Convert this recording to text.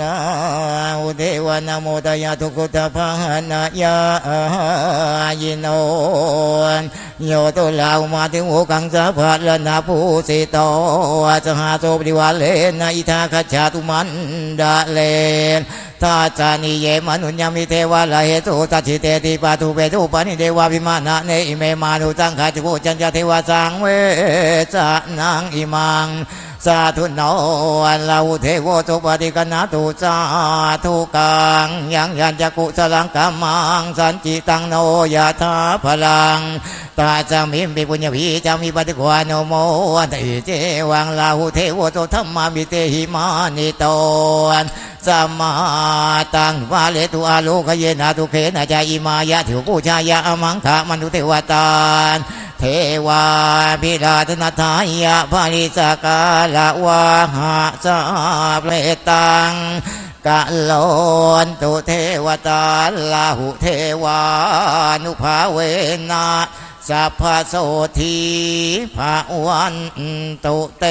ลาอุเทวนโมตยาทุกุตภาหนายายโนโยตุลาอุมาติมุกังสะพัลนาภูสิโตสหาโสปฏิวาเลนะอิทาคชาตุมันดาเลนทาจานิเยมนุญญมิเทวะละเหตุตัชิเตติปาทุเปตุปานิเทวะวิมานะเนอิเมมานุจังขาจุโกจัญญาเทวะสังเวสนังอิมัง สาธุโนอัลลาหุเทโวตุปฏิกนาตุสาธุกังยังยันจักุสลังกัมมังสันจิตังโนยะธาพลังตาจามิมปิปุญญพีจามิปฏิควานโมอันติเจวังลาหุเทวโตธรรมามิเตหิมานิโตนสัมมาตังวาเลตุอาโลกเยนาตุเคนะจาอิมายะถิวปูชายะอมังคะมนุเทวตาน เทวาพิราธนาทายะภาริสกาละวาหะสาเปตังกะโลนตุเทวตาลาหุเทวานุภาเวนะสัพพโสทีภาวันตุเต